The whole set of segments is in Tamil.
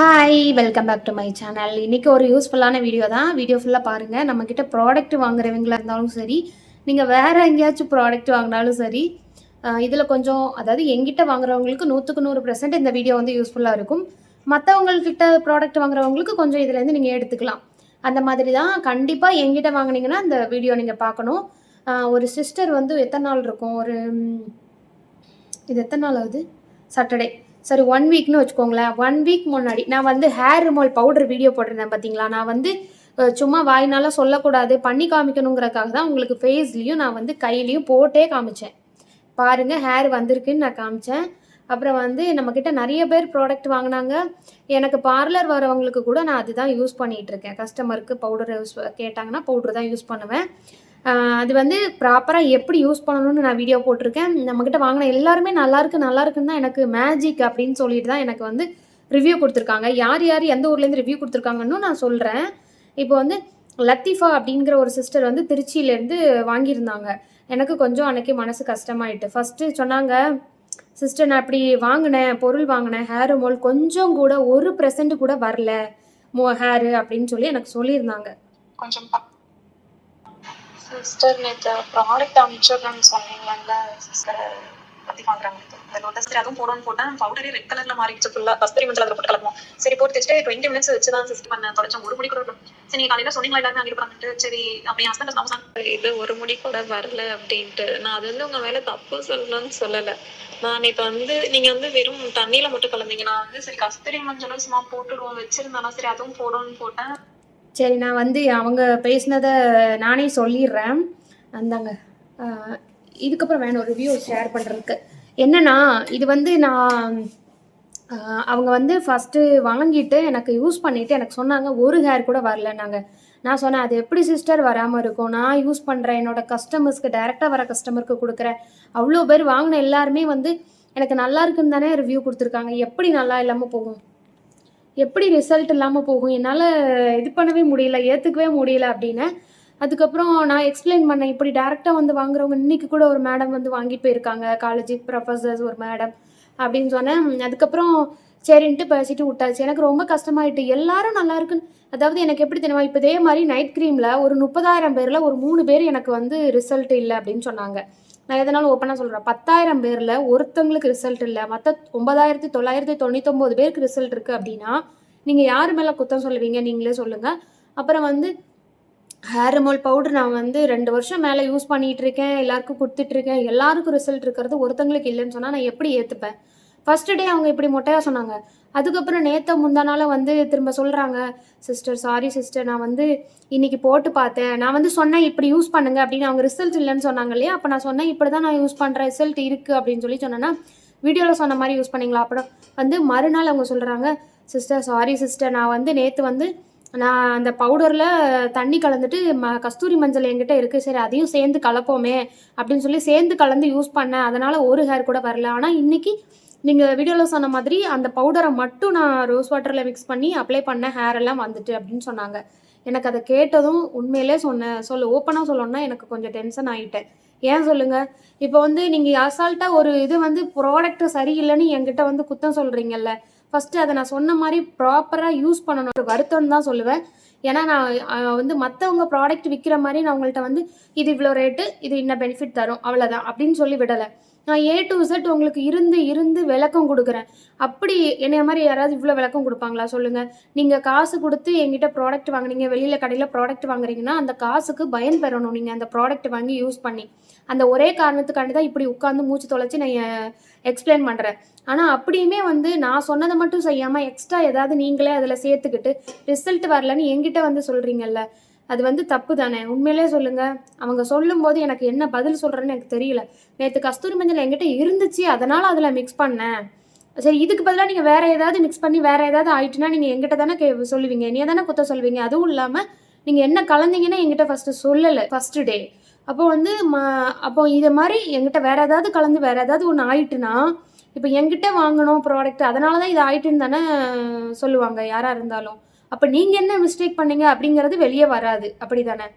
Hi welcome back to my channel இன்றைக்கி ஒரு யூஸ்ஃபுல்லான வீடியோ தான். வீடியோ ஃபுல்லாக பாருங்கள் நம்மக்கிட்ட ப்ராடக்ட் வாங்குறவங்களா இருந்தாலும் சரி நீங்கள் வேறு எங்கேயாச்சும் ப்ராடக்ட் வாங்கினாலும் சரி இதில் கொஞ்சம் அதாவது எங்கிட்ட வாங்குறவங்களுக்கு நூற்றுக்கு நூறு பர்சன்ட் இந்த வீடியோ வந்து யூஸ்ஃபுல்லாக இருக்கும். மற்றவங்கக்கிட்ட ப்ராடக்ட் வாங்குறவங்களுக்கு கொஞ்சம் இதுலேருந்து நீங்கள் எடுத்துக்கலாம். அந்த மாதிரி தான். கண்டிப்பாக எங்கிட்ட வாங்கினீங்கன்னா இந்த வீடியோ நீங்கள் பார்க்கணும். ஒரு சிஸ்டர் வந்து எத்தனை நாள் இருக்கும்? ஒரு இது எத்தனை நாள் ஆகுது? சாட்டர்டே சரி ஒன் வீக்னு வச்சுக்கோங்களேன். ஒன் வீக் முன்னாடி நான் வந்து ஹேர் ரிமோல் பவுடர் வீடியோ போட்டிருந்தேன் பார்த்தீங்களா நான் வந்து சும்மா வாய்னால சொல்லக்கூடாது பண்ணி காமிக்கணுங்கிறதுக்காக தான் உங்களுக்கு ஃபேஸ்லேயும் நான் வந்து கையிலையும் போட்டே காமிச்சேன். பாருங்கள் ஹேர் வந்திருக்குன்னு நான் காமிச்சேன். அப்புறம் வந்து நம்மக்கிட்ட நிறைய பேர் ப்ராடக்ட் வாங்கினாங்க. எனக்கு பார்லர் வரவங்களுக்கு கூட நான் அதுதான் யூஸ் பண்ணிகிட்டு இருக்கேன். கஸ்டமருக்கு பவுடர் யூஸ் கேட்டாங்கன்னா பவுடர் தான் யூஸ் பண்ணுவேன். அது வந்து ப்ராப்பராக எப்படி யூஸ் பண்ணணும்னு நான் வீடியோ போட்டிருக்கேன். நம்மக்கிட்ட வாங்கின எல்லாருமே நல்லாயிருக்கு நல்லாயிருக்குன்னு தான் எனக்கு மேஜிக் அப்படின்னு சொல்லிட்டு தான் எனக்கு வந்து ரிவ்யூ கொடுத்துருக்காங்க. யார் யார் எந்த ஊர்லேருந்து ரிவ்யூ கொடுத்துருக்காங்கன்னு நான் சொல்கிறேன் இப்போ வந்து லத்தீஃபா அப்படிங்கிற ஒரு சிஸ்டர் வந்து திருச்சியிலேருந்து வாங்கியிருந்தாங்க. எனக்கு கொஞ்சம் அன்னைக்கு மனசு கஷ்டமாயிட்டு. ஃபஸ்ட்டு சொன்னாங்க சிஸ்டர் நான் இப்படி வாங்கினேன் பொருள் வாங்கினேன் ஹேர் மோல் கொஞ்சம் கூட ஒரு பெர்சன்ட் கூட வரல மோ ஹேரு அப்படின்னு சொல்லி எனக்கு சொல்லியிருந்தாங்க. கொஞ்சம் சிஸ்டர் நேற்று ப்ராடக்ட் அனுப்பிச்சிடுறேன்னு சொன்னீங்கல்ல சிஸ்டர் பத்தி வாங்குறாங்க இந்த லோட்டஸ் அதுவும் போடணும்னு போட்டேன் பவுடரே ரெட் கலர்ல மாறிடுச்சு ஃபுல்லா கஸ்தூரி மஞ்சள் அதில் போட்டு கலப்போம் சரி போட்டு வச்சுட்டு டுவெண்ட்டி மினிட்ஸ் வச்சு தான் சிஸ்டர் பண்ண தொடச்சேன் ஒரு முடி கூட. சரி நீங்க காலையில சொன்னீங்களா எல்லாருமே அங்கே போறாங்கட்டு சரி அப்படி ஹஸ்பண்ட் நம்ம இது ஒரு முடி கூட வரல அப்படின்ட்டு. நான் அது வந்து உங்க மேல தப்பு சொல்லணும்னு சொல்லல. நான் இப்ப வந்து நீங்க வந்து வெறும் தண்ணியில மட்டும் கலந்தீங்க நான் வந்து சரி கஸ்தூரி மஞ்சளும் சும்மா போட்டுடுவோம். வச்சிருந்தாலும் சரி அதுவும் போடணும்னு போட்டேன். சரி நான் வந்து அவங்க பேசினதை நானே சொல்லிடுறேன். அந்தாங்க. இதுக்கப்புறம் வேணும் ரிவ்யூ ஷேர் பண்ணுறதுக்கு என்னன்னா இது வந்து நான் அவங்க வந்து ஃபஸ்ட்டு வாங்கிட்டு எனக்கு யூஸ் பண்ணிவிட்டு எனக்கு சொன்னாங்க ஒரு ஹேர் கூட வரலன்னாங்க. நான் சொன்னேன் அது எப்படி சிஸ்டர் வராமல் இருக்கும்? நான் யூஸ் பண்ணுறேன் என்னோட கஸ்டமர்ஸ்க்கு டைரெக்டாக வர கஸ்டமருக்கு கொடுக்குறேன். அவ்வளோ பேர் வாங்கின எல்லாருமே வந்து எனக்கு நல்லா இருக்குன்னு தானே ரிவ்யூ கொடுத்துருக்காங்க. எப்படி நல்லா இல்லாமல் போகும்? எப்படி ரிசல்ட் இல்லாமல் போகும்? என்னால் இது பண்ணவே முடியல ஏற்றுக்கவே முடியல அப்படின்னு. அதுக்கப்புறம் நான் எக்ஸ்பிளைன் பண்ணேன் இப்படி டேரெக்டாக வந்து வாங்குறவங்க இன்னைக்கு கூட ஒரு மேடம் வந்து வாங்கிட்டு போயிருக்காங்க. காலேஜ் ப்ரொஃபஸர்ஸ் ஒரு மேடம் அப்படின்னு சொன்னேன். அதுக்கப்புறம் சரின்ட்டு பேசிட்டு விட்டாச்சு. எனக்கு ரொம்ப கஷ்டமாயிட்டு எல்லாரும் நல்லா இருக்குன்னு அதாவது எனக்கு எப்படி தெரியுமா இப்போ இதே மாதிரி நைட் க்ரீமில் ஒரு முப்பதாயிரம் பேரில் ஒரு மூணு பேர் எனக்கு வந்து ரிசல்ட் இல்லை அப்படின்னு சொன்னாங்க. நான் எதனாலும் ஓப்பனாக சொல்கிறேன் பத்தாயிரம் பேரில் ஒருத்தங்களுக்கு ரிசல்ட் இல்லை. மற்ற ஒன்பதாயிரத்தி தொள்ளாயிரத்தி தொண்ணூத்தொம்பது பேருக்கு ரிசல்ட் இருக்குது அப்படின்னா நீங்கள் யார் மேலே குத்தம் சொல்லுவீங்க? நீங்களே சொல்லுங்கள் அப்புறம் வந்து ஹேர் ரிமோல் பவுடர் நான் வந்து ரெண்டு வருஷம் மேலே யூஸ் பண்ணிகிட்டு இருக்கேன். எல்லாருக்கும் கொடுத்துட்ருக்கேன் எல்லாருக்கும் ரிசல்ட் இருக்கிறது ஒருத்தங்களுக்கு இல்லைன்னு சொன்னால் நான் எப்படி ஏற்றுப்பேன் ஃபஸ்ட்டு டே அவங்க இப்படி மொட்டையாக சொன்னாங்க. அதுக்கப்புறம் நேற்று முந்தா வந்து திரும்ப சொல்கிறாங்க சிஸ்டர் சாரி சிஸ்டர் நான் வந்து இன்னைக்கு போட்டு பார்த்தேன். நான் வந்து சொன்னேன் இப்படி யூஸ் பண்ணுங்க அப்படின்னு அவங்க ரிசல்ட் இல்லைன்னு சொன்னாங்க இல்லையா? அப்போ நான் சொன்னேன் இப்படி தான் நான் யூஸ் பண்ணுறேன் ரிசல்ட் இருக்குது அப்படின்னு சொல்லி சொன்னேன்னா வீடியோவில் சொன்ன மாதிரி யூஸ் பண்ணிங்களா அப்புறம் வந்து மறுநாள் அவங்க சொல்கிறாங்க சிஸ்டர் சாரி சிஸ்டர் நான் வந்து நேற்று வந்து நான் அந்த பவுடரில் தண்ணி கலந்துட்டு ம கஸ்தூரி மஞ்சள் என்கிட்ட இருக்குது சரி அதையும் சேர்ந்து கலப்போமே அப்படின்னு சொல்லி சேர்ந்து கலந்து யூஸ் பண்ணேன். அதனால் ஒரு ஹேர் கூட வரல. ஆனால் இன்றைக்கி நீங்கள் வீடியோவில் சொன்ன மாதிரி அந்த பவுடரை மட்டும் நான் ரோஸ் வாட்டரில் மிக்ஸ் பண்ணி அப்ளை பண்ண ஹேர் எல்லாம் வந்துட்டு அப்படின்னு சொன்னாங்க. எனக்கு அதை கேட்டதும் உண்மையிலே சொன்னேன் சொல்ல ஓப்பனாக சொல்லணும்னா எனக்கு கொஞ்சம் டென்ஷன் ஆகிட்டேன் ஏன் சொல்லுங்கள் இப்போ வந்து நீங்கள் அசால்ட்டாக ஒரு இது வந்து ப்ராடக்ட் சரியில்லைன்னு என்கிட்ட வந்து குத்தம் சொல்கிறீங்கல்ல ஃபஸ்ட்டு அதை நான் சொன்ன மாதிரி ப்ராப்பராக யூஸ் பண்ணணும். ஒரு வருத்தம்னு தான் சொல்லுவேன். ஏன்னா நான் வந்து மற்றவங்க ப்ராடக்ட் விற்கிற மாதிரி நான் உங்கள்கிட்ட வந்து இது இவ்வளோ ரேட்டு இது இன்ன பெனிஃபிட் தரும்? அவ்வளோதான் அப்படின்னு சொல்லி விடலை. நான் ஏ டு இசட் உங்களுக்கு இருந்து இருந்து விளக்கம் கொடுக்குறேன். அப்படி என்னைய மாதிரி யாராவது இவ்வளோ விளக்கம் கொடுப்பாங்களா? சொல்லுங்கள் நீங்கள் காசு கொடுத்து எங்கிட்ட ப்ராடக்ட் வாங்குனீங்க வெளியில் கடையில் ப்ராடக்ட் வாங்குறீங்கன்னா அந்த காசுக்கு பயன் பெறணும். நீங்கள் அந்த ப்ராடக்ட் வாங்கி யூஸ் பண்ணி. அந்த ஒரே காரணத்துக்காண்டி தான் இப்படி உட்காந்து மூச்சு தொலைச்சி நான் எக்ஸ்பிளைன் பண்ணுறேன் ஆனால் அப்படியுமே வந்து நான் சொன்னதை மட்டும் செய்யாமல் எக்ஸ்ட்ரா ஏதாவது நீங்களே அதில் சேர்த்துக்கிட்டு ரிசல்ட் வரலன்னு எங்கிட்ட வந்து சொல்கிறீங்கல்ல அது வந்து தப்பு தானே? உண்மையிலே சொல்லுங்கள் அவங்க சொல்லும்போது எனக்கு என்ன பதில் சொல்கிறேன்னு எனக்கு தெரியல. நேற்று கஸ்தூரி மஞ்சள் என்கிட்ட இருந்துச்சு அதனால் அதில் மிக்ஸ் பண்ணேன். சரி இதுக்கு பதிலாக நீங்கள் வேறு ஏதாவது மிக்ஸ் பண்ணி வேறு ஏதாவது ஆயிட்டுனா நீங்கள் எங்கிட்ட தானே கே சொல்லுவீங்க. நீ தானே குத்த சொல்லுவீங்க. அதுவும் இல்லாமல் நீங்கள் என்ன கலந்தீங்கன்னா எங்கிட்ட ஃபஸ்ட்டு சொல்லலை ஃபஸ்ட்டு டே அப்போ வந்து ம அப்போ இதை மாதிரி என்கிட்ட வேறு ஏதாவது கலந்து வேறு ஏதாவது ஒன்று ஆயிட்டுனா இப்போ என்கிட்ட வாங்கணும் ப்ராடக்ட் அதனால தான் இது ஆயிட்டுன்னு தானே சொல்லுவாங்க யாராக இருந்தாலும். அப்போ நீங்கள் என்ன மிஸ்டேக் பண்ணீங்க அப்படிங்கிறது வெளியே வராது. அப்படி தானே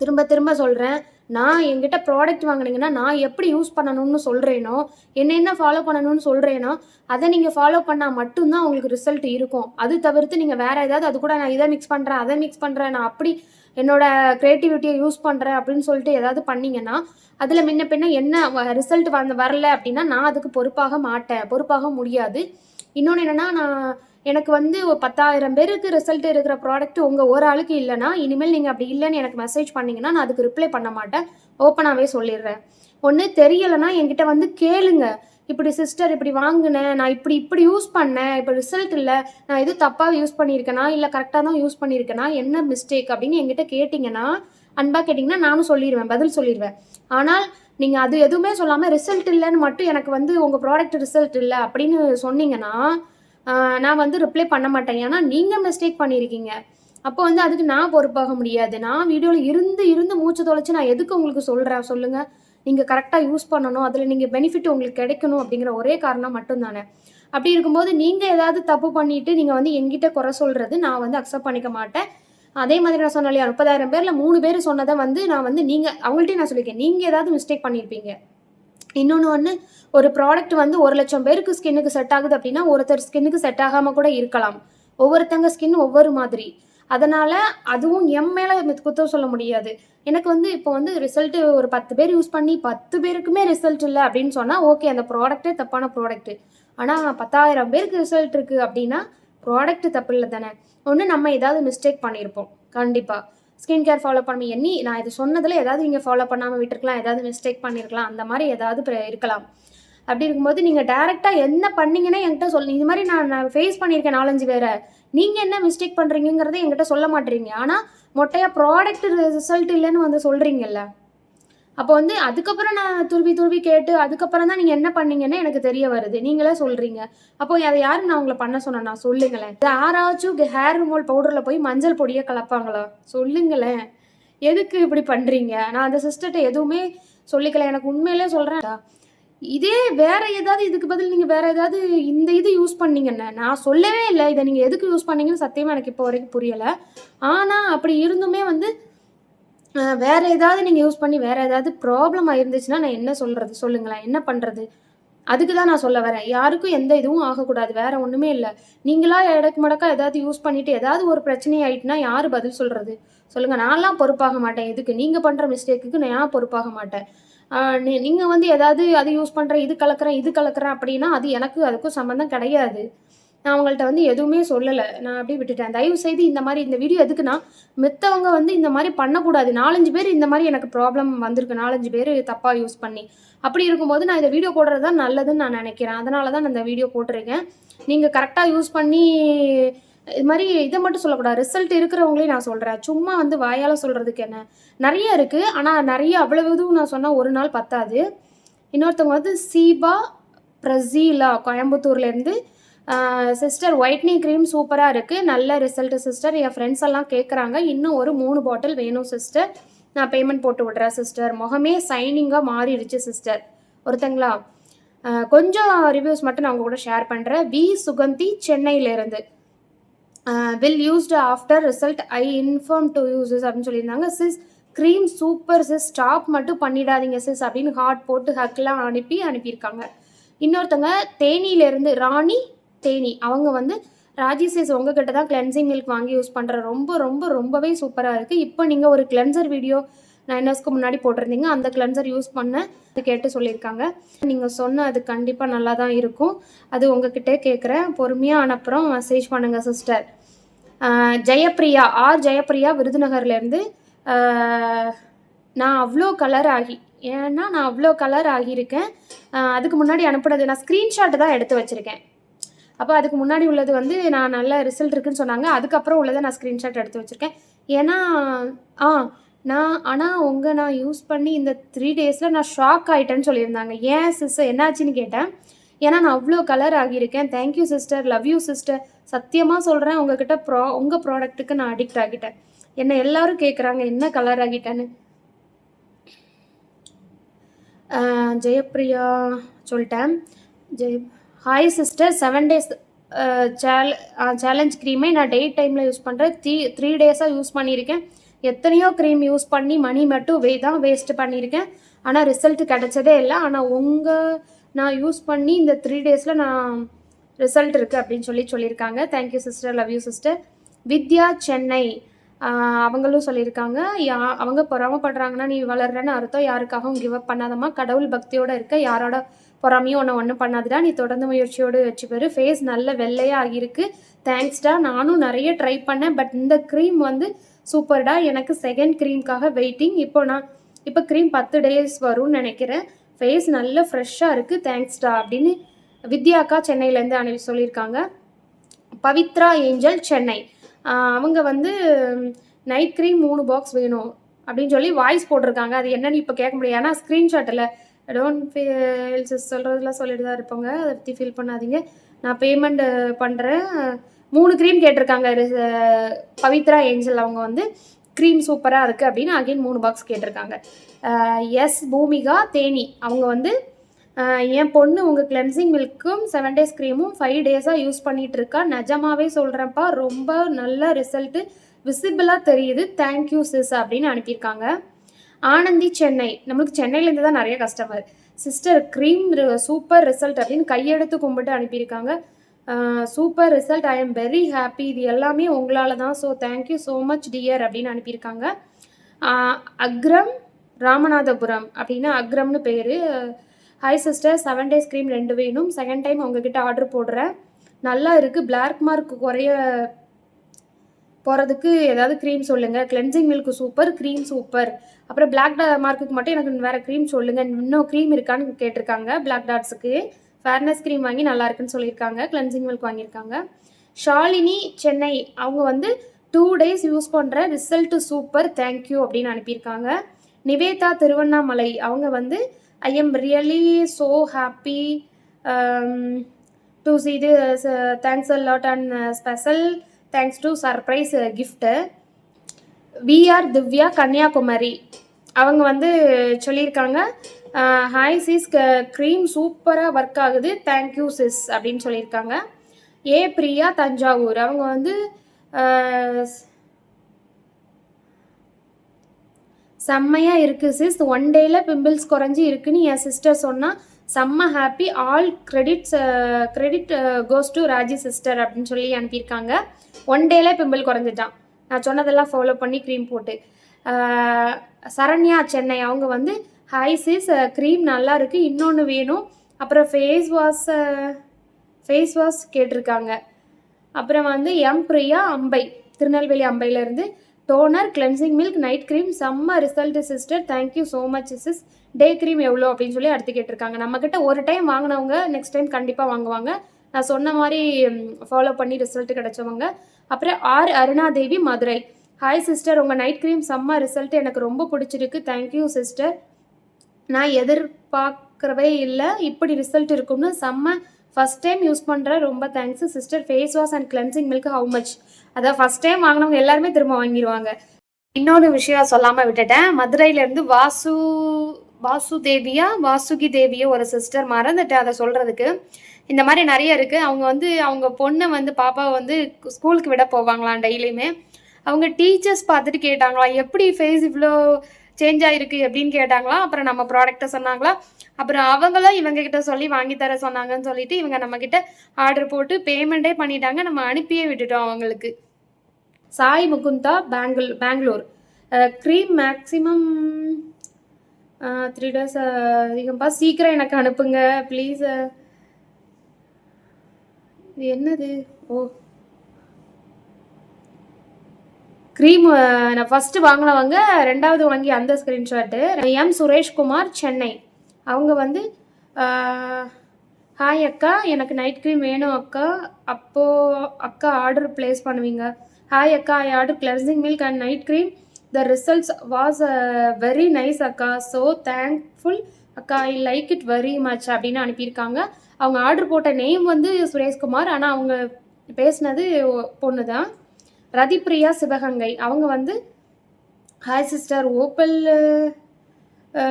திரும்ப திரும்ப சொல்கிறேன் நான் என்கிட்ட ப்ராடக்ட் வாங்கினீங்கன்னா நான் எப்படி யூஸ் பண்ணணும்னு சொல்கிறேனோ என்னென்ன ஃபாலோ பண்ணணும்னு சொல்கிறேனோ அதை நீங்கள் ஃபாலோ பண்ணால் மட்டும்தான் உங்களுக்கு ரிசல்ட் இருக்கும். அது தவிர்த்து நீங்கள் வேறு ஏதாவது அது கூட நான் இதை மிக்ஸ் பண்ணுறேன் அதை மிக்ஸ் பண்ணுறேன் நான் அப்படி என்னோட க்ரியேட்டிவிட்டியை யூஸ் பண்ணுறேன் அப்படின்னு சொல்லிட்டு ஏதாவது பண்ணிங்கன்னா அதில் முன்ன பின்ன என்ன ரிசல்ட் வந்து வரல அப்படின்னா நான் அதுக்கு பொறுப்பாக மாட்டேன். பொறுப்பாக முடியாது. இன்னொன்று என்னென்னா நான் எனக்கு வந்து ஒரு பத்தாயிரம் பேருக்கு ரிசல்ட் இருக்கிற ப்ராடக்ட் உங்கள் ஒரு ஆளுக்கு இல்லைன்னா இனிமேல் நீங்கள் அப்படி இல்லைன்னு எனக்கு மெசேஜ் பண்ணிங்கன்னா நான் அதுக்கு ரிப்ளை பண்ண மாட்டேன். ஓப்பனாகவே சொல்லிடுறேன். ஒன்று தெரியலைன்னா என்கிட்ட வந்து கேளுங்க. இப்படி சிஸ்டர் இப்படி வாங்கினேன் நான் இப்படி இப்படி யூஸ் பண்ணேன். இப்போ ரிசல்ட் இல்லை. நான் எதுவும் தப்பாக யூஸ் பண்ணியிருக்கேனா இல்லை கரெக்டாக தான் யூஸ் பண்ணியிருக்கேனா என்ன மிஸ்டேக் அப்படின்னு என்கிட்ட கேட்டிங்கன்னா அன்பாக கேட்டிங்கன்னா நானும் சொல்லிடுவேன் பதில் சொல்லிடுவேன். ஆனால் நீங்கள் அது எதுவுமே சொல்லாமல் ரிசல்ட் இல்லைன்னு மட்டும் எனக்கு வந்து உங்கள் ப்ராடக்ட் ரிசல்ட் இல்லை அப்படின்னு சொன்னீங்கன்னா நான் வந்து ரிப்ளை பண்ண மாட்டேன். ஏன்னா நீங்கள் மிஸ்டேக் பண்ணியிருக்கீங்க அப்போ வந்து அதுக்கு நான் பொறுப்பாக முடியாது. நான் வீடியோவில் இருந்து இருந்து மூச்சு தொலைச்சு நான் எதுக்கு உங்களுக்கு சொல்கிறேன் சொல்லுங்கள் நீங்கள் கரெக்டாக யூஸ் பண்ணணும். அதில் நீங்கள் பெனிஃபிட் உங்களுக்கு கிடைக்கணும் அப்படிங்கிற ஒரே காரணம் மட்டும்தானே. அப்படி இருக்கும்போது நீங்கள் ஏதாவது தப்பு பண்ணிவிட்டு நீங்கள் வந்து எங்கிட்ட குறை சொல்கிறது நான் வந்து அக்செப்ட் பண்ணிக்க மாட்டேன். அதே மாதிரி நான் சொன்னேன் இல்லையா முப்பதாயிரம் பேரில் மூணு பேர் சொன்னதை வந்து நான் வந்து நீங்கள் அவங்கள்ட்டே நான் சொல்லியிருக்கேன். நீங்கள் ஏதாவது மிஸ்டேக் பண்ணியிருப்பீங்க. இன்னொன்று ஒன்று ஒரு ப்ராடக்ட் வந்து ஒரு லட்சம் பேருக்கு ஸ்கின்னுக்கு செட் ஆகுது அப்படின்னா ஒருத்தர் ஸ்கின்னுக்கு செட் ஆகாமல் கூட இருக்கலாம். ஒவ்வொருத்தங்க ஸ்கின் ஒவ்வொரு மாதிரி. அதனால் அதுவும் எம் மேலே குத்தம் சொல்ல முடியாது. எனக்கு வந்து இப்போ வந்து ரிசல்ட்டு ஒரு பத்து பேர் யூஸ் பண்ணி பத்து பேருக்குமே ரிசல்ட் இல்லை அப்படின்னு சொன்னால் ஓகே அந்த ப்ராடக்ட்டே தப்பான ப்ராடக்ட்டு ஆனால் பத்தாயிரம் பேருக்கு ரிசல்ட் இருக்குது அப்படின்னா ப்ராடக்ட் தப்பு இல்லை தானே? ஒன்று நம்ம ஏதாவது மிஸ்டேக் பண்ணியிருப்போம் கண்டிப்பாக ஸ்கின் கேர் ஃபாலோ பண்ணி எண்ணி நான் இது சொன்னதில் ஏதாவது நீங்கள் ஃபாலோ பண்ணாமல் விட்டுருக்கலாம் ஏதாவது மிஸ்டேக் பண்ணியிருக்கலாம் அந்த மாதிரி ஏதாவது இருக்கலாம். அப்படி இருக்கும்போது நீங்கள் டேரெக்டாக என்ன பண்ணீங்கன்னா என்கிட்ட சொல்லி இது மாதிரி நான் நான் ஃபேஸ் பண்ணியிருக்கேன் நாலஞ்சு பேரை. நீங்கள் என்ன மிஸ்டேக் பண்ணுறீங்கிறத என்கிட்ட சொல்ல மாட்டேறீங்க ஆனால் மொட்டையாக ப்ராடக்ட் ரிசல்ட் இல்லைன்னு வந்து சொல்கிறீங்கல்ல அப்போ வந்து அதுக்கப்புறம் நான் துருவி துருவி கேட்டு அதுக்கப்புறம் தான் நீங்கள் என்ன பண்ணீங்கன்னு எனக்கு தெரிய வருது. நீங்களே சொல்கிறீங்க அப்போ அதை யாரும் நான் உங்களை பண்ண சொன்னேன்? நான் சொல்லுங்களேன். யாராச்சும் ஹேர் ரிமூவல் பவுடரில் போய் மஞ்சள் பொடியை கலப்பாங்களா? சொல்லுங்களேன். எதுக்கு இப்படி பண்ணுறீங்க நான் அந்த சிஸ்டர்கிட்ட எதுவுமே சொல்லிக்கல. எனக்கு உண்மையிலே சொல்கிறேன் இதே வேற ஏதாவது இதுக்கு பதில் நீங்கள் வேற ஏதாவது இந்த இது யூஸ் பண்ணீங்கன்னு நான் சொல்லவே இல்லை. இதை நீங்கள் எதுக்கு யூஸ் பண்ணீங்கன்னு சத்தியமாக எனக்கு இப்போ வரைக்கும் புரியலை. ஆனால் அப்படி இருந்துமே வந்து வேற ஏதாவது நீங்கள் யூஸ் பண்ணி வேற ஏதாவது ப்ராப்ளம் ஆயிருந்துச்சுன்னா நான் என்ன சொல்கிறது சொல்லுங்களேன். என்ன பண்ணுறது அதுக்கு தான் நான் சொல்ல வரேன். யாருக்கும் எந்த இதுவும் ஆகக்கூடாது. வேற ஒன்றுமே இல்லை. நீங்களா இடக்கு மடக்கா ஏதாவது யூஸ் பண்ணிட்டு ஏதாவது ஒரு பிரச்சனை ஆயிட்டுனா யார் பதில் சொல்கிறது சொல்லுங்கள் நான்லாம் பொறுப்பாக மாட்டேன். எதுக்கு? நீங்கள் பண்ணுற மிஸ்டேக்குக்கு நான் பொறுப்பாக மாட்டேன். நீங்கள் வந்து ஏதாவது அது யூஸ் பண்ணுறேன் இது கலக்கிறேன் இது கலக்கிறேன் அப்படின்னா அது எனக்கு அதுக்கும் சம்மந்தம் கிடையாது. நான் அவங்கள்ட்ட வந்து எதுவுமே சொல்லலை. நான் அப்படியே விட்டுட்டேன். தயவு செய்து இந்த மாதிரி இந்த வீடியோ எதுக்குன்னா மித்தவங்க வந்து இந்த மாதிரி பண்ணக்கூடாது. நாலஞ்சு பேர் இந்த மாதிரி எனக்கு ப்ராப்ளம் வந்திருக்கு. நாலஞ்சு பேர் தப்பாக யூஸ் பண்ணி. அப்படி இருக்கும்போது நான் இந்த வீடியோ போடுறது தான் நல்லதுன்னு நான் நினைக்கிறேன். அதனால தான் நான் இந்த வீடியோ போட்டிருக்கேன். நீங்கள் கரெக்டாக யூஸ் பண்ணி இது மாதிரி இதை மட்டும் சொல்லக்கூடாது. ரிசல்ட் இருக்கிறவங்களையும் நான் சொல்கிறேன் சும்மா வந்து வாயால் சொல்கிறதுக்கு என்ன? நிறைய இருக்குது ஆனால் நிறைய அவ்வளவு இதுவும் நான் சொன்னால் ஒரு நாள் பத்தாது. இன்னொருத்தவங்க வந்து சீபா பிரசீலா கோயம்புத்தூர்லேருந்து சிஸ்டர் ஒயிட்னிங் க்ரீம் சூப்பராக இருக்குது நல்ல ரிசல்ட் சிஸ்டர். என் ஃப்ரெண்ட்ஸ் எல்லாம் கேட்குறாங்க இன்னும் ஒரு மூணு பாட்டில் வேணும் சிஸ்டர். நான் பேமெண்ட் போட்டு விட்றேன் சிஸ்டர். முகமே சைனிங்காக மாறிடுச்சு சிஸ்டர். ஒருத்தங்களா? கொஞ்சம் ரிவ்யூஸ் மட்டும் நான் உங்க கூட ஷேர் பண்ணுறேன் வி சுகந்தி சென்னையிலேருந்து. Will used after result I inform to uses அப்படின்னு சொல்லியிருந்தாங்க. Sis cream super sis stop மட்டும் பண்ணிடாதீங்க சிஸ் அப்படின்னு ஹார்ட் போட்டு ஹக்லாம் அனுப்பி அனுப்பியிருக்காங்க. இன்னொருத்தங்க தேனியிலேருந்து ராணி தேனி. அவங்க வந்து ராஜி உங்ககிட்ட தான் கிளென்சிங் மில்க் வாங்கி யூஸ் பண்ணுறேன் ரொம்ப ரொம்ப ரொம்பவே சூப்பராக இருக்குது இப்போ நீங்கள் ஒரு கிளென்சர் வீடியோ நைன் ஹவர்ஸ்க்கு முன்னாடி போட்டிருந்தீங்க. அந்த கிளென்சர் யூஸ் பண்ண. அது கேட்டு சொல்லியிருக்காங்க. நீங்கள் சொன்ன அது கண்டிப்பாக நல்லா தான் இருக்கும். அது உங்ககிட்டே கேட்குறேன் பொறுமையாக அனுப்புகிறோம் மெசேஜ் பண்ணுங்கள் சிஸ்டர் ஜெயப்ரியா ஆர் ஜெயப்ரியா விருதுநகர்லேருந்து நான் அவ்வளோ கலர் ஆகி ஏன்னா நான் அவ்வளோ கலர் ஆகியிருக்கேன். அதுக்கு முன்னாடி அனுப்புனது நான் ஸ்க்ரீன்ஷாட் தான் எடுத்து வச்சுருக்கேன். அப்போ அதுக்கு முன்னாடி உள்ளது வந்து நான் நல்ல ரிசல்ட் இருக்குன்னு சொன்னாங்க. அதுக்கப்புறம் உள்ளதை நான் ஸ்க்ரீன்ஷாட் எடுத்து வச்சுருக்கேன். ஏன்னா ஆ நான் ஆனால் உங்கள் நான் யூஸ் பண்ணி இந்த த்ரீ டேஸில் நான் ஷாக் ஆகிட்டேன்னு சொல்லியிருந்தாங்க. ஏன் சிஸ்டர் என்னாச்சுன்னு கேட்டேன். ஏன்னா நான் அவ்வளோ colour ஆகியிருக்கேன். Thank you sister love you sister சத்தியமாக சொல்கிறேன் உங்ககிட்ட ப்ரா உங்கள் ப்ராடக்ட்டுக்கு நான் அடிக்ட் ஆகிட்டேன். என்னை எல்லோரும் கேட்குறாங்க என்ன கலர் ஆகிட்டேன்னு. ஜெயப்ரியா சொல்லிட்டேன். Jaya hi sister seven days sale challenge க்ரீமை நான் டே டைமில் யூஸ் பண்ணுறேன் த்ரீ த்ரீ டேஸாக யூஸ் பண்ணியிருக்கேன். எத்தனையோ க்ரீம் யூஸ் பண்ணி மணி மட்டும் வே தான் வேஸ்ட்டு பண்ணியிருக்கேன். ஆனால் ரிசல்ட் கிடைச்சதே இல்லை. ஆனால் உங்கள் நான் யூஸ் பண்ணி இந்த த்ரீ டேஸில் நான் ரிசல்ட் இருக்குது அப்படின்னு சொல்லி சொல்லியிருக்காங்க. Thank you sister love you sister Vidya Chennai. அவங்களும் சொல்லியிருக்காங்க. யா அவங்க பொறாமப்படுறாங்கன்னா நீ வளர்றன்னு அர்த்தம். யாருக்காகவும் கிவ் அப் பண்ணாதம்மா. கடவுள் பக்தியோடு இருக்க. யாரோட பொறாமையும் ஒன்று ஒன்றும் பண்ணாதுடா. நீ தொடர்ந்து முயற்சியோடு வச்சு பெரு. ஃபேஸ் நல்ல வெள்ளையாக ஆகியிருக்கு. தேங்க்ஸ்டா நானும் நிறைய ட்ரை பண்ணேன். பட் இந்த க்ரீம் வந்து சூப்பர்டா எனக்கு செகண்ட் க்ரீம்க்காக வெயிட்டிங் இப்போ நான் இப்போ க்ரீம் பத்து டேஸ் வரும்னு நினைக்கிறேன். ஃபேஸ் நல்ல ஃப்ரெஷ்ஷாக இருக்குது தேங்க்ஸ்டா அப்படின்னு வித்யாக்கா சென்னையிலேருந்து அனுப்பி சொல்லியிருக்காங்க. பவித்ரா ஏஞ்சல் சென்னை. அவங்க வந்து நைட் க்ரீம் மூணு பாக்ஸ் வேணும் அப்படின்னு சொல்லி வாய்ஸ் போட்டிருக்காங்க. அது என்னன்னு இப்போ கேட்க முடியாது ஏன்னா ஸ்க்ரீன்ஷாட்டில் டோன்ட் ஃபீல்ஸ் சொல்கிறதுலாம் சொல்லிட்டு தான் இருப்பாங்க. அதை பற்றி ஃபீல் பண்ணாதீங்க. நான் பேமெண்ட் பண்ணுறேன் மூணு க்ரீம் கேட்டிருக்காங்க. பவித்ரா ஏஞ்சல் அவங்க வந்து க்ரீம் சூப்பராக இருக்குது அப்படின்னு அகைன் மூணு பாக்ஸ் கேட்டிருக்காங்க. எஸ் பூமிகா தேனி. அவங்க வந்து என் பொண்ணு உங்கள் கிளென்சிங் மில்க்கும் செவன் டேஸ் க்ரீமும் ஃபைவ் டேஸாக யூஸ் பண்ணிகிட்டு இருக்கா. நிஜமாவே சொல்கிறேன்ப்பா ரொம்ப நல்ல ரிசல்ட்டு விசிபிளாக தெரியுது. தேங்க்யூ சிஸ் அப்படின்னு அனுப்பியிருக்காங்க. ஆனந்தி சென்னை. நம்மளுக்கு சென்னையிலேருந்து தான் நிறைய customer sister cream super result அப்படின்னு கையெடுத்து கும்பிட்டு அனுப்பியிருக்காங்க. Super result I am very happy இது எல்லாமே உங்களால் தான். So thank you so much dear அப்படின்னு அனுப்பியிருக்காங்க. அக்ரம் ராமநாதபுரம் அப்படின்னா அக்ரம்னு பேர். Hi sister seven days cream ரெண்டு வேணும். செகண்ட் டைம் உங்ககிட்ட ஆர்டர் போடுறேன். நல்லா இருக்குது பிளாக் மார்க் குறைய போகிறதுக்கு ஏதாவது க்ரீம் சொல்லுங்கள் cleansing milk super cream super அப்புறம் பிளாக் டா மார்க்குக்கு மட்டும் எனக்கு வேறு க்ரீம் சொல்லுங்கள் இன்னும் க்ரீம் இருக்கான்னு கேட்டிருக்காங்க பிளாக் டாட்ஸுக்கு ஃபேர்னஸ் க்ரீம் வாங்கி நல்லா இருக்குன்னு சொல்லியிருக்காங்க. கிளென்சிங் மில்க் வாங்கியிருக்காங்க. ஷாலினி சென்னை அவங்க வந்து டூ டேஸ் யூஸ் பண்ணுற ரிசல்ட்டு சூப்பர் தேங்க்யூ அப்படின்னு அனுப்பியிருக்காங்க. நிவேதா திருவண்ணாமலை. அவங்க வந்து I am really so happy to see இது thanks a lot and special thanks to surprise gift VR Divya Kanyakumari அவங்க வந்து சொல்லியிருக்காங்க ஹாய் சிஸ் க்ரீம் சூப்பராக ஒர்க் ஆகுது. தேங்க்யூ சிஸ் அப்படின்னு சொல்லியிருக்காங்க. ஏ பிரியா தஞ்சாவூர். அவங்க வந்து செம்மையாக இருக்குது சிஸ் ஒன் டேயில் பிம்பிள்ஸ் குறைஞ்சி இருக்குன்னு என் சிஸ்டர் சொன்னால் செம்ம happy all credits credit goes to Raji sister அப்படின்னு சொல்லி அனுப்பியிருக்காங்க. ஒன் டேல பிம்பிள் குறைஞ்சிட்டான். நான் சொன்னதெல்லாம் ஃபாலோ பண்ணி க்ரீம் போட்டு. சரண்யா சென்னை அவங்க வந்து ஹாய் சிஸ் க்ரீம் நல்லா இருக்குது இன்னொன்று வேணும். அப்புறம் ஃபேஸ் வாஷ் ஃபேஸ் வாஷ் கேட்டிருக்காங்க. அப்புறம் வந்து M Priya Ambai Tirunelveli அம்பையிலேருந்து toner cleansing milk night cream செம்ம result sister thank you so much sis day cream எவ்வளோ அப்படின்னு சொல்லி அடுத்து கேட்டிருக்காங்க. நம்மக்கிட்ட ஒரு டைம் வாங்கினவங்க நெக்ஸ்ட் டைம் கண்டிப்பாக வாங்குவாங்க. நான் சொன்ன மாதிரி ஃபாலோ பண்ணி ரிசல்ட் கிடைச்சவங்க. அப்புறம் R Arunadevi Madurai. Hi sister உங்கள் நைட் க்ரீம் செம்ம ரிசல்ட் எனக்கு ரொம்ப பிடிச்சிருக்கு. தேங்க்யூ சிஸ்டர் நான் எதிர்பார்க்கவே இல்லை. இப்படி ரிசல்ட் இருக்கும்னு செம்ம ஃபஸ்ட் டைம் யூஸ் பண்ணுறேன் ரொம்ப thanks sister face wash and cleansing milk how much அதான் ஃபஸ்ட் டைம் வாங்கினவங்க எல்லாருமே திரும்ப வாங்கிடுவாங்க இன்னொரு விஷயம் சொல்லாமல் விட்டுட்டேன். மதுரையிலேருந்து வாசு வாசு தேவியா வாசுகி தேவியோ ஒரு சிஸ்டர் மறந்துட்டு அதை சொல்கிறதுக்கு இந்த மாதிரி நிறைய இருக்குது அவங்க வந்து அவங்க பொண்ணை வந்து பாப்பாவை வந்து ஸ்கூலுக்கு விட போவாங்களாம் டெய்லியுமே. அவங்க டீச்சர்ஸ் பார்த்துட்டு கேட்டாங்களாம் எப்படி ஃபேஸ் இவ்வளோ சேஞ்ச் ஆயிருக்கு? அப்படின்னு கேட்டாங்களாம். அப்புறம் நம்ம ப்ராடக்ட்டை சொன்னாங்களா அப்புறம் அவங்களும் இவங்க கிட்ட சொல்லி வாங்கி தர சொன்னாங்கன்னு சொல்லிட்டு இவங்க நம்ம கிட்ட ஆர்டர் போட்டு பேமெண்ட்டே பண்ணிட்டாங்க. நம்ம அனுப்பியே விட்டுட்டோம் அவங்களுக்கு. Sai Mukunda bangle Bengaluru cream maximum three days அதிகம்பா சீக்கிரம் எனக்கு அனுப்புங்க. ப்ளீஸ் இது என்னது? ஓ. க்ரீம் நான் ஃபஸ்ட்டு வாங்கினவங்க ரெண்டாவது வாங்கி அந்த ஸ்க்ரீன்ஷாட்டு எம் சுரேஷ்குமார் சென்னை. அவங்க வந்து ஹாய் அக்கா எனக்கு நைட் க்ரீம் வேணும் அக்கா. அப்போது அக்கா ஆர்டர் ப்ளேஸ் பண்ணுவீங்க. ஹாய் அக்கா I order cleansing milk and night cream the results was very nice அக்கா. ஸோ தேங்க்ஃபுல் அக்கா I like it very much அப்படின்னு அனுப்பியிருக்காங்க. அவங்க ஆர்டர் போட்ட நேம் வந்து சுரேஷ்குமார். ஆனால் அவங்க பேசினது பொண்ணு தான் ரதிப்ரியா சிவகங்கை. அவங்க வந்து hi sister opal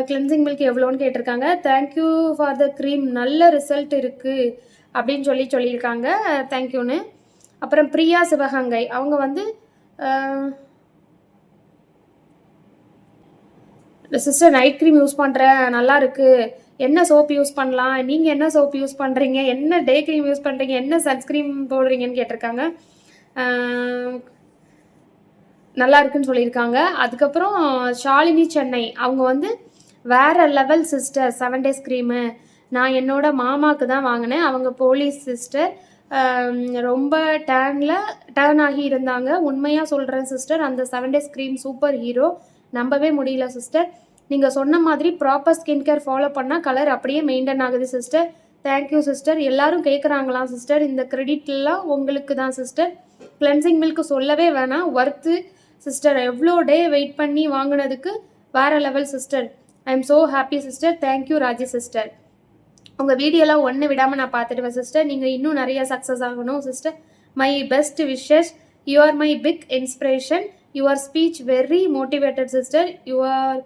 cleansing milk எவ்வளோன்னு கேட்டிருக்காங்க. Thank you for the cream நல்ல ரிசல்ட் இருக்குது அப்படின்னு சொல்லி சொல்லியிருக்காங்க. தேங்க்யூன்னு அப்புறம் பிரியா சிவகங்கை. அவங்க வந்து சிஸ்டர் நைட் க்ரீம் யூஸ் பண்ணுறேன் நல்லா இருக்குது என்ன சோப் யூஸ் பண்ணலாம்? நீங்கள் என்ன சோப் யூஸ் பண்ணுறீங்க என்ன டே க்ரீம் யூஸ் பண்ணுறீங்க என்ன சன்ஸ்க்ரீம் போடுறீங்கன்னு கேட்டிருக்காங்க. நல்லா இருக்குன்னு சொல்லியிருக்காங்க. அதுக்கப்புறம் ஷாலினி சென்னை. அவங்க வந்து வேற level sister seven days cream நான் என்னோட மாமாவுக்கு தான் வாங்கினேன். அவங்க போலீஸ் சிஸ்டர் ரொம்ப டேனில் டேர்ன் ஆகி இருந்தாங்க. உண்மையாக சொல்கிறேன் சிஸ்டர் அந்த seven days cream super hero நம்பவே முடியல சிஸ்டர் நீங்கள் சொன்ன மாதிரி ப்ராப்பர் ஸ்கின் கேர் ஃபாலோ பண்ணால் கலர் அப்படியே மெயின்டைன் ஆகுது சிஸ்டர் தேங்க்யூ சிஸ்டர் எல்லாரும் கேட்குறாங்களாம் சிஸ்டர் இந்த கிரெடிட்லாம் உங்களுக்கு தான் சிஸ்டர் கிளென்சிங் மில்க் சொல்லவே வேணாம். ஒர்த்து சிஸ்டர் எவ்வளோ டே வெயிட் பண்ணி வாங்கினதுக்கு வேற level sister I am so happy sister thank you Raji sister உங்கள் வீடியோலாம் ஒன்று விடாமல் நான் பார்த்துடுவேன் சிஸ்டர் நீங்கள் இன்னும் நிறைய சக்ஸஸ் ஆகணும் sister my best wishes you are my big inspiration your speech very motivated sister you are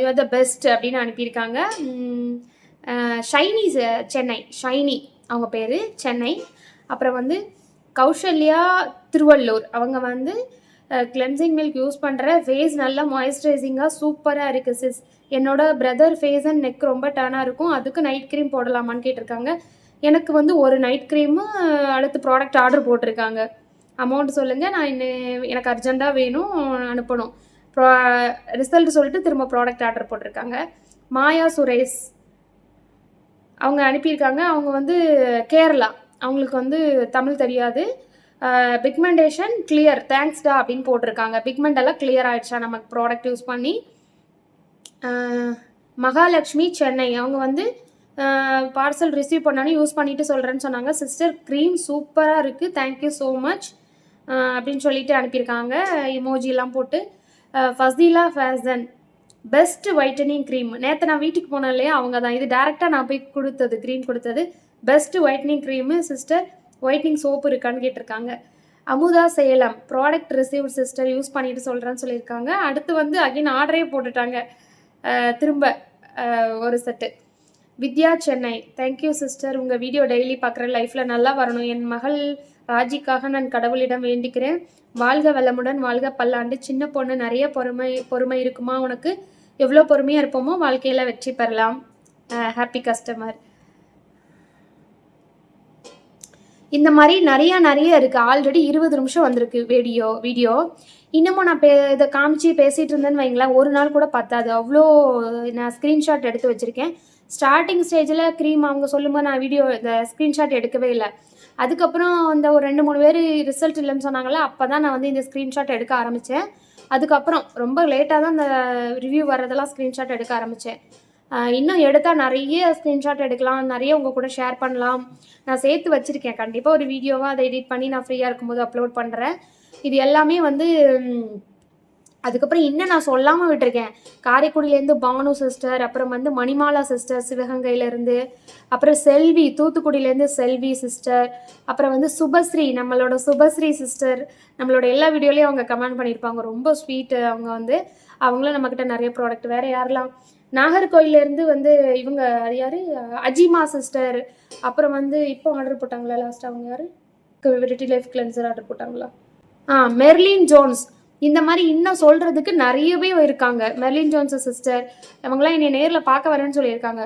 you are the best அப்படின்னு அனுப்பியிருக்காங்க. ஷைனி சென்னை. ஷைனி அவங்க பேர் சென்னை. அப்புறம் வந்து கௌசல்யா திருவள்ளூர். அவங்க வந்து கிளென்சிங் மில்க் யூஸ் பண்ணுற ஃபேஸ் நல்லா மாய்ஸ்சரைசிங்காக சூப்பராக இருக்குது சிஸ் என்னோட பிரதர் ஃபேஸ் அண்ட் நெக் ரொம்ப டர்னாக இருக்கும். அதுக்கு நைட் க்ரீம் போடலாமான்னு கேட்டிருக்காங்க. எனக்கு வந்து ஒரு நைட் க்ரீமு அடுத்து ப்ராடக்ட் ஆர்டர் போட்டிருக்காங்க. அமௌண்ட் சொல்லுங்கள் நான் இன்னும் எனக்கு அர்ஜெண்ட்டாக வேணும் அனுப்பணும். ப்ரா ரிசல்ட் சொல்லிட்டு திரும்ப ப்ராடக்ட் ஆர்டர் போட்டிருக்காங்க. மாயா சுரேஷ் அவங்க அனுப்பியிருக்காங்க. அவங்க வந்து கேரளா. அவங்களுக்கு வந்து தமிழ் தெரியாது. பிக்மெண்டேஷன் கிளியர் தேங்க்ஸ்டா அப்படின்னு போட்டிருக்காங்க. பிக்மெண்ட் எல்லாம் கிளியர் ஆயிடுச்சா? நமக்கு ப்ராடக்ட் யூஸ் பண்ணி. மகாலட்சுமி சென்னை. அவங்க வந்து பார்சல் ரிசீவ் பண்ணோன்னே யூஸ் பண்ணிட்டு சொல்கிறேன்னு சொன்னாங்க. சிஸ்டர் க்ரீம் சூப்பராக இருக்குது தேங்க்யூ ஸோ மச் அப்படின்னு சொல்லிட்டு அனுப்பியிருக்காங்க. இமோஜிலாம் போட்டு. அஹ், ஃபசீலா ஃபேசன் பெஸ்ட் ஒயிட்டனிங் க்ரீம் நேற்று நான் வீட்டுக்கு போனேன் இல்லையா? அவங்க தான். இது டேரெக்டாக நான் போய் கொடுத்தது க்ரீம் கொடுத்தது. Best whitening cream sister whitening soap இருக்கான்னு கேட்டிருக்காங்க. Amudha Salem product receive sister use பண்ணிட்டு சொல்கிறேன்னு சொல்லியிருக்காங்க. அடுத்து வந்து அகைன் ஆர்டரே போட்டுட்டாங்க. திரும்ப ஒரு set Vidya Chennai thank you sister உங்கள் வீடியோ டெய்லி பார்க்குற லைஃப்பில் நல்லா வரணும். என் மகள் ராஜிக்காக நான் கடவுளிடம் வேண்டிக்கிறேன். வாழ்க வளமுடன் வாழ்க பல்லாண்டு. சின்ன பொண்ணு நிறைய பொறுமை பொறுமை இருக்குமா உனக்கு? எவ்வளோ பொறுமையாக இருப்போமோ வாழ்க்கையில் வெற்றி பெறலாம். ஹாப்பி கஸ்டமர் இந்த மாதிரி நிறையா நிறைய இருக்குது ஆல்ரெடி இருபது நிமிஷம் வந்திருக்கு வீடியோ வீடியோ இன்னமும் நான் பே இதை காமிச்சு பேசிகிட்டு இருந்தேன்னு வைங்களேன். ஒரு நாள் கூட பத்தாது. அவ்வளோ நான் ஸ்க்ரீன்ஷாட் எடுத்து வச்சுருக்கேன். ஸ்டார்டிங் ஸ்டேஜில் க்ரீம் அவங்க சொல்லும்போது நான் வீடியோ இந்த ஸ்க்ரீன்ஷாட் எடுக்கவே இல்லை. அதுக்கப்புறம் அந்த ஒரு ரெண்டு மூணு பேர் ரிசல்ட் இல்லைன்னு சொன்னாங்களே அப்போ தான் நான் வந்து இந்த ஸ்க்ரீன்ஷாட் எடுக்க ஆரம்பித்தேன் அதுக்கப்புறம் ரொம்ப லேட்டாக தான் இந்த ரிவ்யூ வர்றதெல்லாம் ஸ்க்ரீன்ஷாட் எடுக்க ஆரம்பித்தேன் இன்னும் எடுத்தால் நிறைய ஸ்க்ரீன்ஷாட் எடுக்கலாம் நிறைய உங்கள் கூட ஷேர் பண்ணலாம். நான் சேர்த்து வச்சுருக்கேன். கண்டிப்பாக ஒரு வீடியோவாக அதை எடிட் பண்ணி நான் ஃப்ரீயாக இருக்கும்போது அப்லோட் பண்ணுறேன் இது எல்லாமே வந்து அதுக்கப்புறம் இன்னும் நான் சொல்லாமல் விட்டுருக்கேன். காரைக்குடியிலேருந்து பானு சிஸ்டர் அப்புறம் வந்து மணிமாலா சிஸ்டர் சிவகங்கையிலேருந்து அப்புறம் செல்வி தூத்துக்குடியிலேருந்து செல்வி சிஸ்டர் அப்புறம் வந்து சுபஸ்ரீ நம்மளோட சுபஸ்ரீ சிஸ்டர் நம்மளோட எல்லா வீடியோலையும் அவங்க கமெண்ட் பண்ணியிருப்பாங்க. ரொம்ப ஸ்வீட்டு அவங்க வந்து. அவங்களும் நம்மக்கிட்ட நிறைய ப்ராடக்ட் வேறு யாரெல்லாம் நாகர்கோயிலேருந்து வந்து இவங்க யார்? அஜிமா சிஸ்டர் அப்புறம் வந்து இப்போ ஆர்டர் போட்டாங்களா லாஸ்ட் அவங்க யார்? வெரிட்டி லைஃப் கிளென்சர் ஆர்டர் போட்டாங்களா? ஆ மெர்லின் ஜோன்ஸ் இந்த மாதிரி இன்னும் சொல்கிறதுக்கு நிறையவே இருக்காங்க. மெர்லின் ஜோன்ஸ் சிஸ்டர் இவங்களாம் என்னை நேரில் பார்க்க வரேன்னு சொல்லியிருக்காங்க.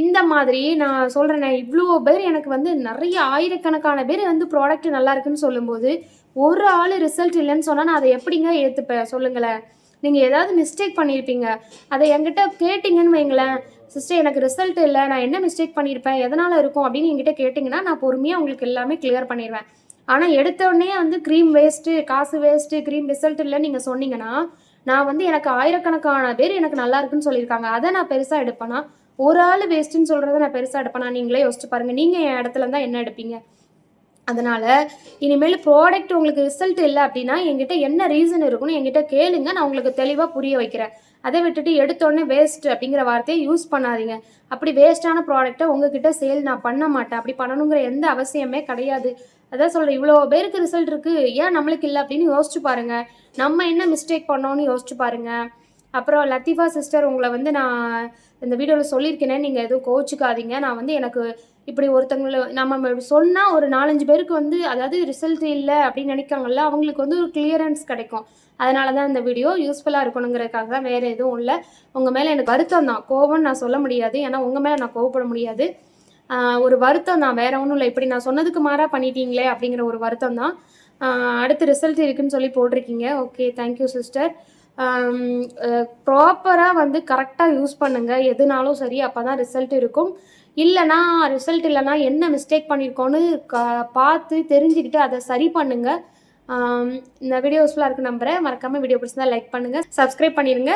இந்த மாதிரி நான் சொல்கிறேனே இவ்வளோ பேர் எனக்கு வந்து நிறைய ஆயிரக்கணக்கான பேர் வந்து ப்ராடக்ட் நல்லா இருக்குன்னு சொல்லும்போது ஒரு ஆள் ரிசல்ட் இல்லைன்னு சொன்னால் நான் அதை எப்படிங்க ஏற்றுப்பேன் சொல்லுங்களேன். நீங்கள் ஏதாவது மிஸ்டேக் பண்ணியிருப்பீங்க அதை என்கிட்ட கேட்டிங்கன்னு வைங்களேன் சிஸ்டர் எனக்கு ரிசல்ட் இல்லை. நான் என்ன மிஸ்டேக் பண்ணியிருப்பேன் எதனால் இருக்கும்? அப்படின்னு என்கிட்ட கேட்டிங்கன்னா நான் பொறுமையாக உங்களுக்கு எல்லாமே கிளியர் பண்ணிடுவேன் ஆனால் எடுத்தோடனே வந்து க்ரீம் வேஸ்ட்டு காசு வேஸ்ட்டு க்ரீம் ரிசல்ட் இல்லைன்னு நீங்கள் சொன்னீங்கன்னா நான் வந்து எனக்கு ஆயிரக்கணக்கான பேர் எனக்கு நல்லா இருக்குன்னு சொல்லியிருக்காங்க. அதை நான் பெருசாக எடுப்பேனா? ஒரு ஆள் வேஸ்ட்டுன்னு சொல்கிறத நான் பெருசாக எடுப்பேனா? நீங்களே யோசிச்சு பாருங்கள் நீங்கள் என் இடத்துல இருந்தால் என்ன எடுப்பீங்க? அதனால் இனிமேல் ப்ராடக்ட் உங்களுக்கு ரிசல்ட் இல்லை அப்படின்னா என்கிட்ட என்ன ரீசன் இருக்குன்னு என்கிட்ட கேளுங்க. நான் உங்களுக்கு தெளிவாக புரிய வைக்கிறேன். அதை விட்டுட்டு எடுத்தோடனே வேஸ்ட் அப்படிங்கிற வார்த்தையை யூஸ் பண்ணாதீங்க. அப்படி வேஸ்ட்டான ப்ராடக்ட்டை உங்ககிட்ட சேல் நான் பண்ண மாட்டேன். அப்படி பண்ணணுங்கிற எந்த அவசியமே கிடையாது. அதான் சொல்கிறேன் இவ்வளோ பேருக்கு ரிசல்ட் இருக்குது ஏன் நம்மளுக்கு இல்லை அப்படின்னு யோசிச்சு பாருங்கள் நம்ம என்ன மிஸ்டேக் பண்ணோன்னு யோசிச்சு பாருங்கள் அப்புறம் லத்தீஃபா சிஸ்டர் உங்களை வந்து நான் இந்த வீடியோவில் சொல்லியிருக்கேனே. நீங்கள் எதுவும் கோச்சிக்காதீங்க நான் வந்து எனக்கு இப்படி ஒருத்தவங்கள நம்ம சொன்னால் ஒரு நாலஞ்சு பேருக்கு வந்து அதாவது ரிசல்ட் இல்லை அப்படின்னு நினைக்காங்கல்ல அவங்களுக்கு வந்து ஒரு கிளியரன்ஸ் கிடைக்கும். அதனால தான் இந்த வீடியோ யூஸ்ஃபுல்லாக இருக்கணுங்கிறதுக்காக தான் வேறு எதுவும் இல்லை. உங்கள் மேலே எனக்கு வருத்தம் தான். கோபம்னு நான் சொல்ல முடியாது. ஏன்னா உங்கள் மேலே நான் கோவப்பட முடியாது. ஒரு வருத்தம் தான். வேற ஒன்றும் இல்லை. இப்படி நான் சொன்னதுக்கு மாறாக பண்ணிட்டீங்களே அப்படிங்கிற ஒரு வருத்தம் தான். அடுத்து ரிசல்ட் இருக்குன்னு சொல்லி போட்டிருக்கீங்க. ஓகே தேங்க்யூ சிஸ்டர் ப்ராப்பராக வந்து கரெக்டாக யூஸ் பண்ணுங்கள் எதுனாலும் சரி அப்போ தான் ரிசல்ட் இருக்கும். இல்லைனா ரிசல்ட் இல்லைனா என்ன மிஸ்டேக் பண்ணியிருக்கோன்னு க பார்த்து தெரிஞ்சுக்கிட்டு அதை சரி பண்ணுங்கள் இந்த வீடியோ யூஸ்ஃபுல்லாக இருக்கு நம்புகிறேன் மறக்காமல் வீடியோ பிடிச்சிருந்தா லைக் பண்ணுங்கள் சப்ஸ்கிரைப் பண்ணிடுங்க